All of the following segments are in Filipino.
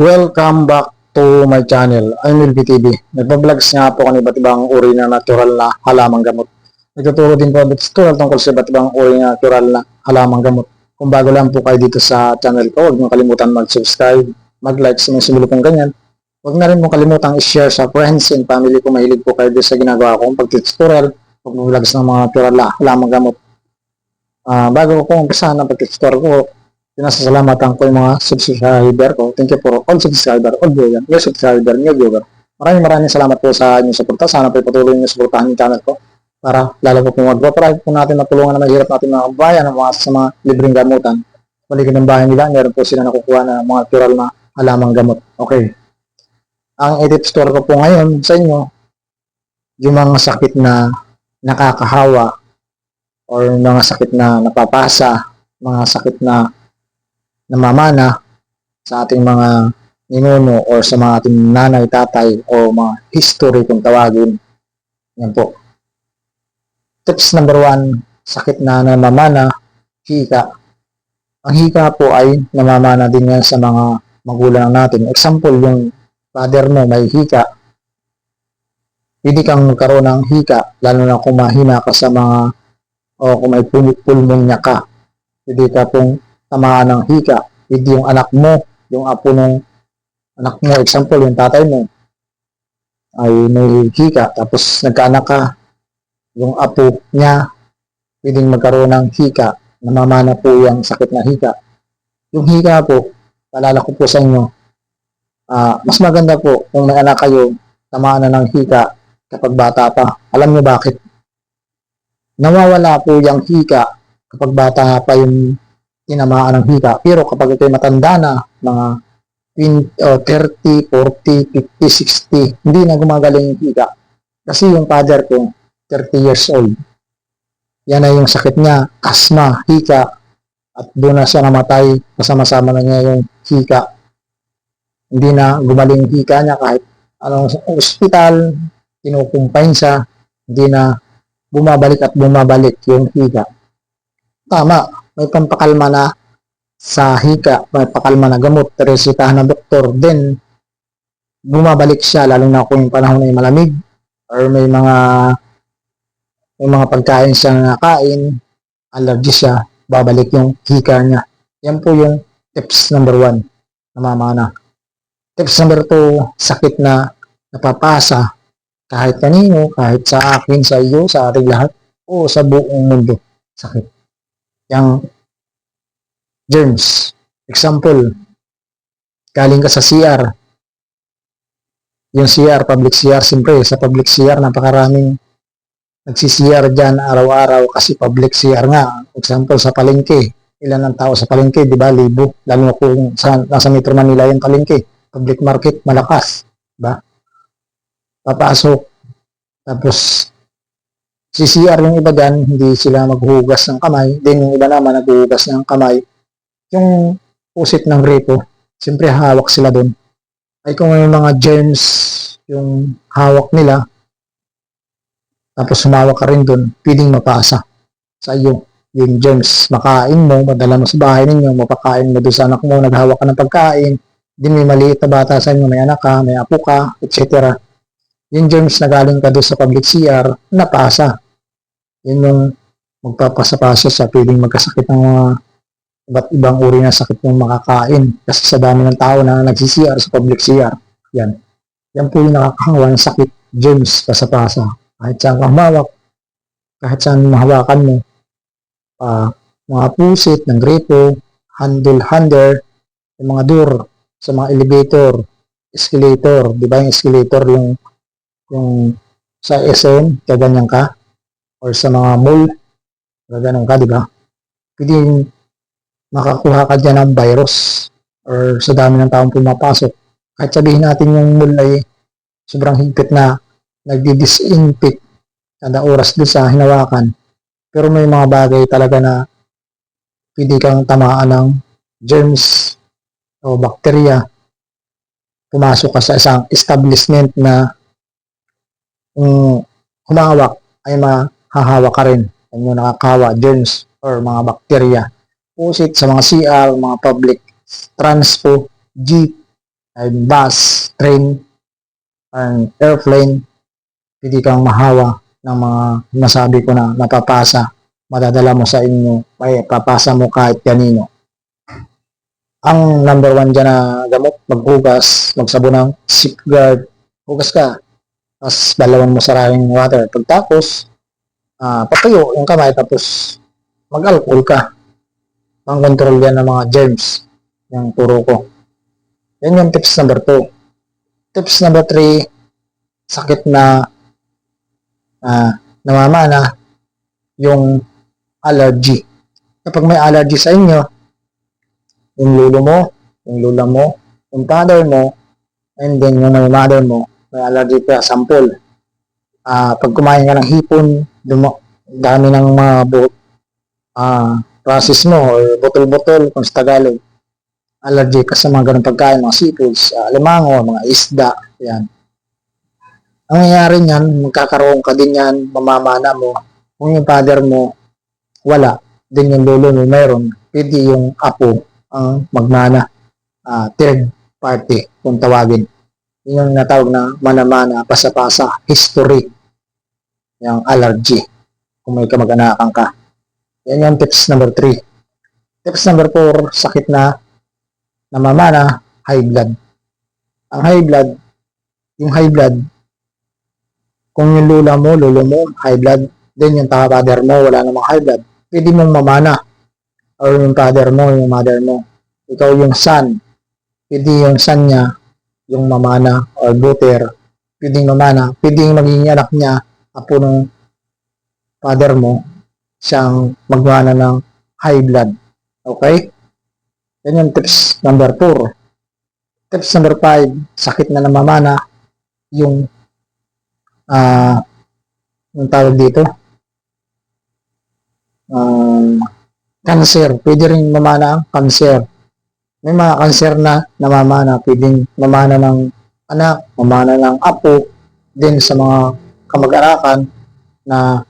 Welcome back to my channel. I'm Milby TV. Nagpa-vlogs nga po kung iba't ibang uri ng natural na halamang gamot. Nagtuturo din po ako tutorial tungkol sa iba't ibang uri ng natural na halamang gamot. Kung bago lang po kayo dito sa channel ko, huwag niyo kalimutan mag-subscribe, mag-like sa mga sinulo kong ganyan. Huwag na rin mo kalimutan i-share sa friends and family kung mahilig po kayo sa ginagawa kong pag-tutorial, pag-vlogs ng mga natural na halamang gamot. Ah, bago ko umpisa ng pag-tutorial ko, pinasasalamatan ko yung mga subscriber ko. Thank you for all subscriber, all viewer, new subscriber, new viewer. Maraming maraming salamat po sa inyong suporta. Sana po patuloy niyo suportahan yung channel ko para lalo po po mag-grow para po natin matulungan na mahirap natin mga kabayan ng mga sa mga libreng gamutan. Balikin ng bahay nila, meron po sila nakukuha na mga natural na halamang gamot. Okay. Ang edit store ko po ngayon sa inyo, yung mga sakit na nakakahawa or mga sakit na napapasa, mga sakit na namamana sa ating mga ninuno or sa mga ating nanay, tatay o mga history kung tawagin. Yan po. Tips number one, sakit na namamana, hika. Ang hika po ay namamana din yan sa mga magulang natin. Example, yung father mo may hika. Hindi kang magkaroon ng hika, lalo na kung mahina ka sa mga o kung may pul- pulmonya ka. Hindi ka pong tamaan ng hika. Hindi yung anak mo, yung apo ng anak mo, example, yung tatay mo, ay may hika, tapos nagkaanak ka, yung apo niya, pwedeng magkaroon ng hika, namamana po yung sakit na hika. Yung hika po, paalala ko po sa inyo, ah, mas maganda po kung may anak kayo, tamaan na ng hika kapag bata pa. Alam niyo bakit? Nawawala po yung hika kapag bata pa yung tinamaan ng hika. Pero kapag ito'y matanda na, mga 20, oh, 30, 40, 50, 60, hindi na gumagaling yung hika. Kasi yung father ko, 30 years old. Yan na yung sakit niya, asma, hika. At doon na siya namatay, kasama-sama na niya yung hika. Hindi na gumaling hika niya kahit anong ospital, kinukumpain siya, hindi na bumabalik at bumabalik yung hika. Tama, may pampakalma na sa hika, may pakalma na gamot, resitahan ng doktor, then bumabalik siya, lalo na kung yung panahon ay malamig, or may mga may mga pagkain siya nakain, allergy siya, babalik yung hika niya. Yan po yung tips number one na mamana. Tips number two, sakit na napapasa kahit kanino, kahit sa akin, sa iyo, sa ating lahat, o sa buong mundo. Sakit. Yang germs. Example, galing ka sa CR. Yung CR, public CR, siyempre, sa public CR, napakaraming nagsi-CR dyan araw-araw kasi public CR nga. Example, sa palengke. Ilan ang tao sa palengke, di ba? Libo. Lalo na kung sa, nasa Metro Manila yung palengke. Public market, malakas. Di ba? Papasok. Tapos, si CR yung iba dyan, hindi sila maghugas ng kamay. Then yung iba naman naghuhugas ng kamay. Yung pusit ng gripo, siyempre hawak sila doon. Ay kung may mga germs yung hawak nila, tapos sumawak ka rin doon, pwedeng mapasa sa iyo yung germs. Makain mo, madala mo sa bahay ninyo, mapakain mo doon sa anak mo, naghawak ka ng pagkain, din may maliit na bata sa inyo, may anak ka, may apo ka, etc. Yung germs na galing ka doon sa public CR, napasa. Yun yung magpapasa-pasa sa pwedeng magkasakit ng mga iba't ibang uri ng sakit yung makakain. Kasi sa dami ng tao na nagsi-CR sa public CR. Yan. Yan po yung nakakahawa ng sakit, germs, pasapasa. Kahit saan ka humawak, kahit saan mahawakan mo, ah mga pusit ng gripo, handle hander, yung mga door, sa mga elevator, escalator, di ba yung escalator yung yung sa SM, kaganyan ka, or sa mga mall, kaganon ka, di ba? Pwede makakuha ka dyan ng virus or sa dami ng taong pumapasok. Kahit sabihin natin yung mall ay sobrang higpit na nagdi-disinfect kada oras doon sa hinawakan. Pero may mga bagay talaga na pwede kang tamaan ng germs o bakterya. Pumasok ka sa isang establishment na kung humawak ay mahahawak ka rin. Kung yung nakakawa, germs or mga bakterya. Pusit sa mga CR, mga public transpo, jeep, ay bus, train, and airplane, pwede kang mahawa ng mga nasabi ko na napapasa, madadala mo sa inyo, ay papasa mo kahit kanino. Ang number one dyan na gamot, maghugas, magsabon ng safeguard, hugas ka, tapos dalawan mo sa maraming water. Pagtapos, ah patayo yung kamay, tapos mag-alcohol ka. Pang control yan ng mga germs, yung turo ko. Yan yung tips number 2. Tips number 3, sakit na ah namamana yung allergy. Kapag may allergy sa inyo, yung lolo mo, yung lola mo, yung father mo, and then yung mother mo, may allergy ka, sample. Ah, pag kumain ka ng hipon, dumo, dami ng mga bu- ah, process mo, or botol-botol, kung sa Tagalog, allergy ka sa mga ganong pagkain, mga seafoods, uh, limango, mga isda, yan. Ang nangyayari niyan, magkakaroon ka din yan, mamamana mo. Kung yung father mo, wala, din yung lolo mo meron, pwede yung apo ang magmana. Ah, third party, kung tawagin. Yun yung natawag na manamana, pasa-pasa, history, yung allergy, kung may kamag-anakan ka. Yan yung tips number 3. Tips number 4, sakit na namamana, high blood. Ang high blood, yung high blood, kung yung lula mo, lolo mo, high blood, then yung father mo, wala namang high blood, pwede mong mamana. Or yung father mo, yung mother mo. Ikaw yung son, pwede yung son niya, yung mamana, or daughter, pwedeng mamana, pwedeng maging anak niya, apo ng father mo, siyang magmana ng high blood. Okay? Yan yung tips number 4. Tips number 5, sakit na namamana, yung ah yung tawag dito, um, cancer. Pwede rin mamana ang cancer. May mga cancer na namamana. Pwedeng mamana ng anak, mamana ng apo, din sa mga kamag-arakan na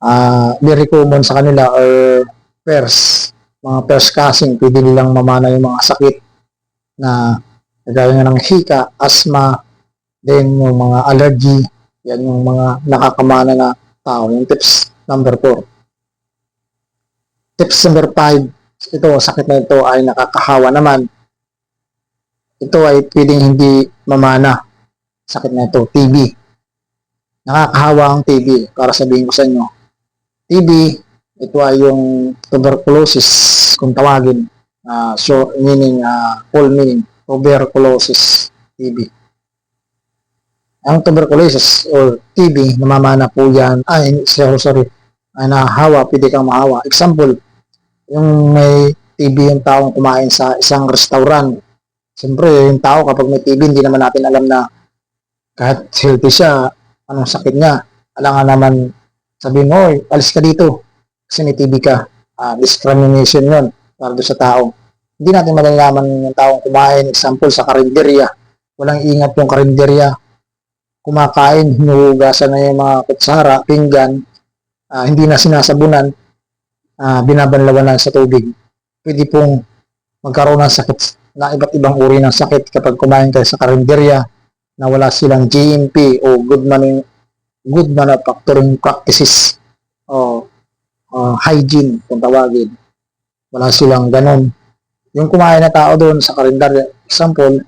ah very common sa kanila or pairs, mga pairs casing, pwede nilang mamana yung mga sakit na gaya nga ng hika, asthma, then yung mga allergy, yan yung mga nakakamana na tao. Yung tips number 4. Tips number 5, ito, sakit na ito ay nakakahawa naman. Ito ay pwedeng hindi mamana. Sakit na ito, TB. Nakakahawa ang TB, para sabihin ko sa inyo. TB, ito ay yung tuberculosis, kung tawagin. Ah, so, meaning, ah, full meaning, tuberculosis, TB. Ang tuberculosis or TB, namamana po yan, ay, sorry, sorry, ay nahahawa, pwede kang mahawa. Example, yung may TB yung taong kumain sa isang restaurant. Siyempre, yung tao kapag may TB, hindi naman natin alam na kahit healthy siya, anong sakit niya. Alam nga naman, sabi mo, "Oy, alis ka dito kasi may TB ka. Ah, discrimination yun para doon sa tao. Hindi natin malalaman yung taong kumain, example, sa karinderya. Walang ingat yung karinderya. Kumakain, hinuhugasan na yung mga kutsara, pinggan, ah, hindi na sinasabunan, ah, binabanlawan lang sa tubig. Pwede pong magkaroon ng sakit na iba't ibang uri ng sakit kapag kumain kayo sa karinderya na wala silang GMP o good man good manufacturing practices o uh, hygiene kung tawagin. Wala silang ganon. Yung kumain na tao doon sa karinderya, example,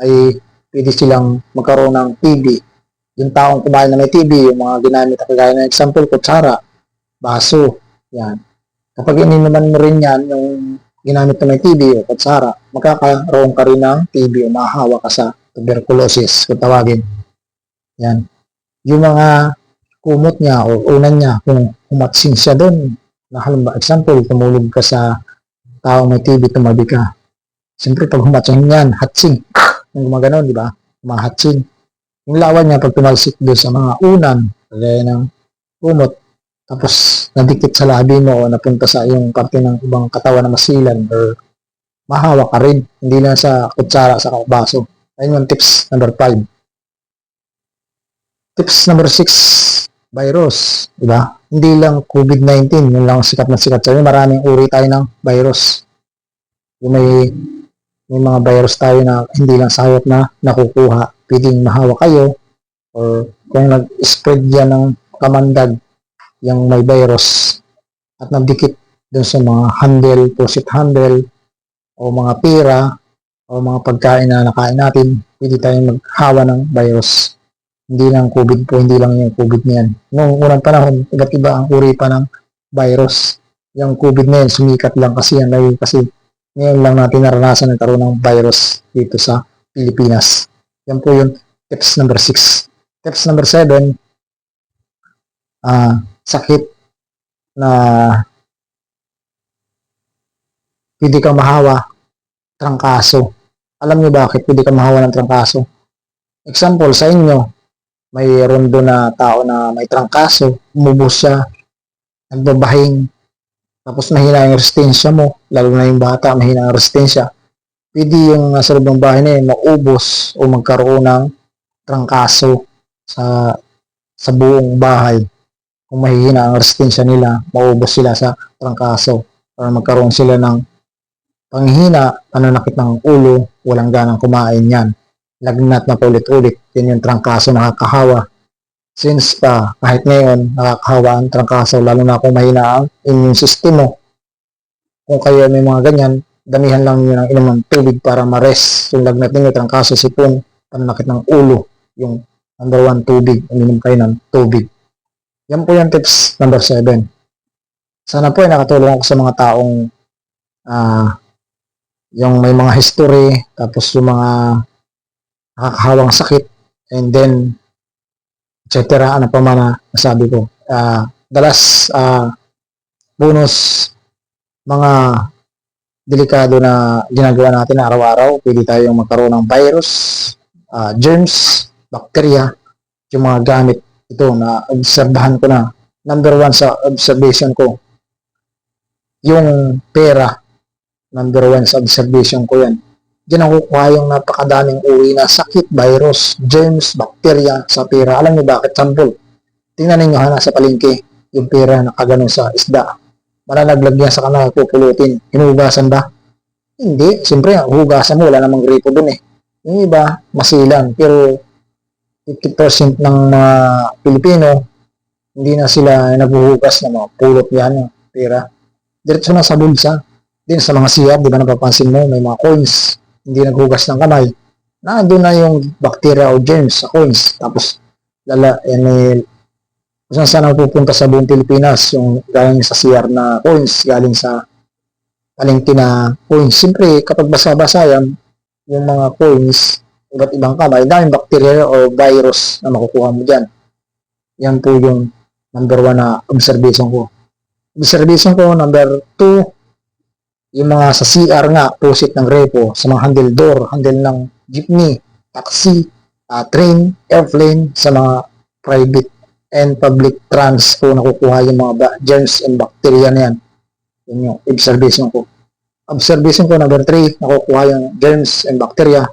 ay pwede silang magkaroon ng TB. Yung taong kumain na may TB, yung mga ginamit na kagaya ng example, kutsara, baso, yan. Kapag ininuman mo rin yan, yung ginamit na may TB o kutsara, magkakaroon ka rin ng TB o mahahawa ka sa tuberculosis, kung tawagin. Yan. Yung mga kumot niya o unan niya, kung umatsing siya doon, na halimbawa, example, tumulog ka sa tao may TB, tumabi ka. Siyempre, pag humatsing yan, hatsing. Yung gumaganon, di ba? Mahatsing. Yung lawan niya, pag tumalsik doon sa mga unan, kagaya ng kumot, tapos nadikit sa labi mo o napunta sa yung parte ng ibang katawan na masilan or mahawa ka rin. Hindi lang sa kutsara, sa baso. Ayun yung tips number 5. Tips number 6, virus. Diba? Hindi lang COVID-19, yun lang sikat na sikat sa'yo. Maraming uri tayo ng virus. Yung may may mga virus tayo na hindi lang sa hayop na nakukuha. Pwedeng mahawa kayo or kung nag-spread yan ng kamandag yung may virus at nagdikit dun sa mga handle, faucet handle o mga pera o mga pagkain na nakain natin, pwede tayong maghawa ng virus. Hindi lang COVID po, hindi lang yung COVID na yan. Noong unang panahon, iba't iba ang uri pa ng virus. Yung COVID na yan, sumikat lang kasi yan. Dahil kasi ngayon lang natin naranasan nagkaroon ng virus dito sa Pilipinas. Yan po yung tips number 6. Tips number 7, ah sakit na pwede kang mahawa, trangkaso. Alam niyo bakit pwede kang mahawa ng trangkaso? Example, sa inyo, may rondo na tao na may trangkaso, umubos siya, nagbabahing, tapos mahina yung resistensya mo, lalo na yung bata, mahina ang resistensya. Pwede yung nasa loob ng bahay na yun, maubos o magkaroon ng trangkaso sa sa buong bahay. Kung mahihina ang resistensya nila, maubos sila sa trangkaso or magkaroon sila ng panghina, pananakit ng ulo, walang ganang kumain yan. Lagnat na paulit-ulit, yan yung trangkaso nakakahawa. Since pa, kahit ngayon, nakakahawa ang trangkaso, lalo na kung mahina ang immune system mo. Kung kayo may mga ganyan, damihan lang nyo ng inom ng tubig para ma-rest yung lagnat ninyo, trangkaso, sipon, pananakit ng ulo, yung number one tubig, uminom kayo ng tubig. Yan po yung tips number 7. Sana po ay nakatulong ako sa mga taong ah yung may mga history, tapos yung mga nakakahawang sakit, and then, etc. Ano pa man na nasabi ko. Ah, dalas, ah, bonus, mga delikado na ginagawa natin na araw-araw, pwede tayong magkaroon ng virus, ah, germs, bacteria, yung mga gamit ito na obserbahan ko na. Number one sa observation ko, yung pera, number one sa observation ko yan. Diyan ako kukuha yung napakadaming uri na sakit, virus, germs, bacteria sa pera. Alam niyo bakit? Sample. Tingnan ninyo ha, nasa palengke, yung pera nakaganon sa isda. Malalaglag yan sa kanal, pupulutin. Hinugasan ba? Hindi. Siyempre, hugasan mo, wala namang gripo dun eh. Yung iba, masilan. Pero 50% ng mga Pilipino, hindi na sila naghuhugas ng mga pulot yan, ng pera. Diretso na sa bulsa. Din sa mga siyab, di ba napapansin mo, may mga coins, hindi naghugas ng kamay. Nandun na yung bacteria o germs sa coins. Tapos, lala, yan eh, kung saan saan pupunta sa buong Pilipinas, yung galing sa CR na coins, galing sa palengke na coins. Siyempre, kapag basa-basa yan, yung mga coins, iba't ibang kamay, daming bacteria o virus na makukuha mo dyan. Yan po yung number one na observation ko. Observation ko, number two, yung mga sa CR nga, pusit ng repo, sa mga handle door, handle ng jeepney, taxi, ah, train, airplane, sa mga private and public trans po nakukuha yung mga germs and bacteria na yan. Yun yung observation ko. Observation ko, number three, nakukuha yung germs and bacteria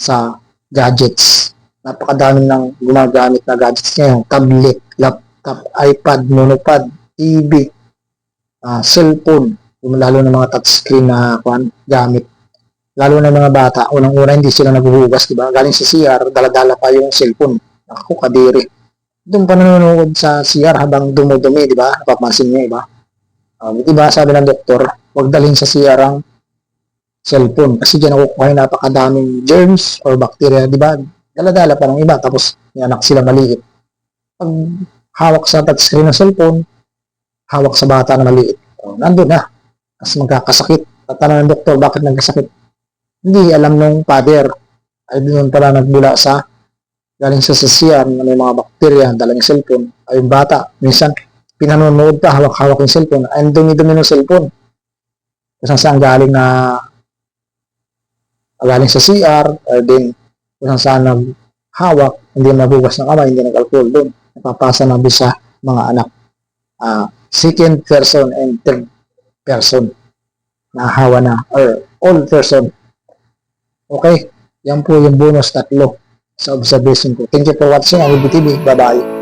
sa gadgets. Napakadami ng gumagamit na gadgets ngayon. Tablet, laptop, iPad, monopod, TV, ah, cellphone, lalo na mga touchscreen na kwan, gamit. Lalo na mga bata, unang-una hindi sila naghuhugas, di ba? Galing sa CR, daladala pa yung cellphone. Ako, kadiri. Doon pa nanonood sa CR habang dumudumi, di ba? Napapansin niyo, iba? Um, di ba, sabi ng doktor, huwag dalhin sa CR ang cellphone kasi diyan nakukuha yung napakadaming germs or bacteria, di ba? Dala-dala pa ng iba tapos anak sila maliit. Pag hawak sa touchscreen ng cellphone, hawak sa bata na maliit. O, nandun na. Tapos magkakasakit. Tatanong ng doktor, bakit nagkasakit? Hindi alam nung father. Ay doon pala nagbula sa galing sa CR na may mga bakterya, dala yung cellphone. Ay yung bata, minsan pinanonood pa, hawak-hawak yung cellphone. Ay dumi-dumi ng cellphone. Kung saan galing na galing sa CR, or din kung saan naghawak, hindi nabugas ng kamay, hindi nag-alcohol doon. Napapasa na doon sa mga anak. Ah, second person and third person na hawa na or all person. Okay? Yan po yung bonus tatlo sa observation ko. Thank you for watching. Ang TV. Bye-bye.